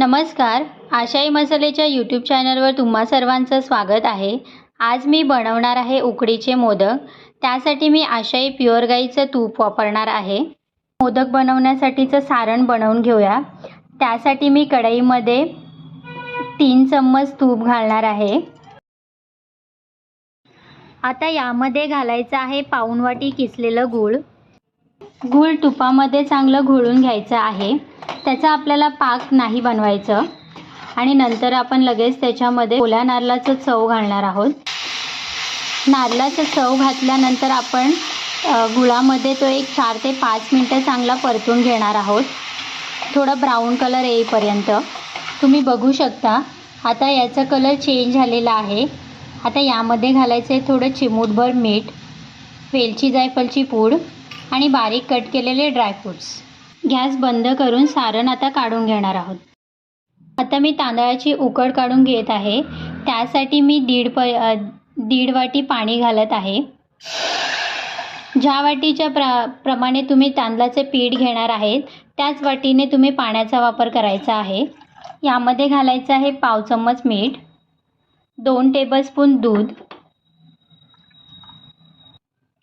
नमस्कार आशाई मसालेच्या यूट्यूब चॅनलवर तुम्हा सर्वांचं स्वागत आहे. आज मी बनवणार आहे उकडीचे मोदक. त्यासाठी मी आशाई प्युअर गाईचं तूप वापरणार आहे. मोदक बनवण्यासाठीचं सारण बनवून घेऊया. त्यासाठी मी कढईमध्ये तीन चम्मच तूप घालणार आहे. आता यामध्ये घालायचं आहे पाऊणवाटी किसलेलं गूळ. गूळ तुपामध्ये चांगलं घोळून घ्यायचं आहे. त्याचा आपल्याला पाक नाही बनवायचं. आणि नंतर आपण लगेच त्याच्यामध्ये ओल्या नारळाचं चव घालणार आहोत. नारळाचं चव घातल्यानंतर आपण गुळामध्ये तो एक चार ते पाच मिनटं चांगला परतून घेणार आहोत. थोडं ब्राऊन कलर येईपर्यंत. तुम्ही बघू शकता आता याचा कलर चेंज झालेला आहे. आता यामध्ये घालायचं आहे थोडं चिमूटभर मीठ वेलची जायफलची पूड आणि बारीक कट केलेले ड्रायफ्रूट्स गॅस बंद करून सारण आता काढून घेणार आहोत. आता मी तांदळाची उकड काढून घेत आहे. त्यासाठी मी दीड प दीड वाटी पाणी घालत आहे. ज्या वाटीच्या प्र प्रमाणे तुम्ही तांदळाचे पीठ घेणार आहेत त्याच वाटीने तुम्ही पाण्याचा वापर करायचा आहे. यामध्ये घालायचं आहे पाव चम्मच मीठ दोन टेबलस्पून दूध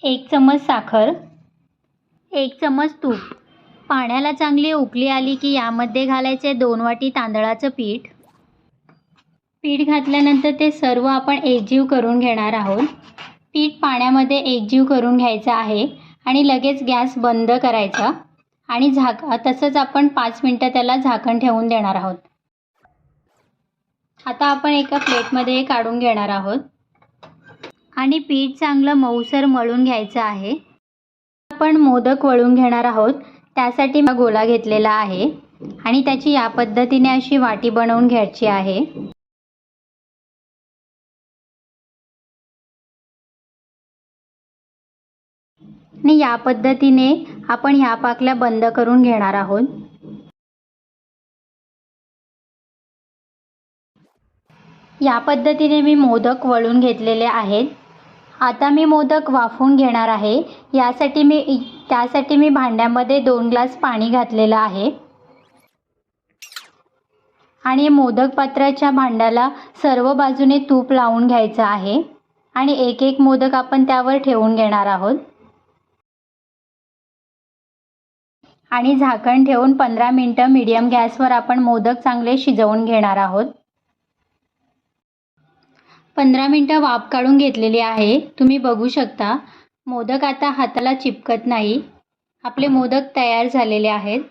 एक चम्मच साखर एक चम्मच तूप. पाण्याला चांगली उकळी आली की यामध्ये घालायचे दोन वाटी तांदळाचं पीठ. पीठ घातल्यानंतर ते सर्व आपण एकजीव करून घेणार आहोत. पीठ पाण्यामध्ये एकजीव करून घ्यायचं आहे आणि लगेच गॅस बंद करायचा आणि झाक तसंच आपण पाच मिनटं त्याला झाकण ठेवून देणार आहोत. आता आपण एका प्लेटमध्ये काढून घेणार आहोत. आणि पीठ चांगलं मऊसर मळून घ्यायचं आहे. आपण मोदक वळून घेणार आहोत. त्यासाठी मी गोला घेतलेला आहे आणि त्याची या पद्धतीने अशी वाटी बनवून घ्यायची आहे. आणि या पद्धतीने आपण ह्या पाकल्या बंद करून घेणार आहोत. या पद्धतीने मी मोदक वळून घेतलेले आहेत. आता मी मोदक वाफवून घेणार आहे. यासाठी मी त्यासाठी मी भांड्यामध्ये दोन ग्लास पाणी घातलेलं आहे. आणि मोदक पात्राच्या भांड्याला सर्व बाजूने तूप लावून घ्यायचं आहे. आणि एक एक मोदक आपण त्यावर ठेवून घेणार आहोत. आणि झाकण ठेवून पंधरा मिनटं मीडियम गॅसवर आपण मोदक चांगले शिजवून घेणार आहोत. पंधरा मिनटं वाफ काढून घेतलेली आहे. तुम्ही बघू शकता. मोदक आता हाताला चिपकत नाही. आपले मोदक तयार झालेले आहेत.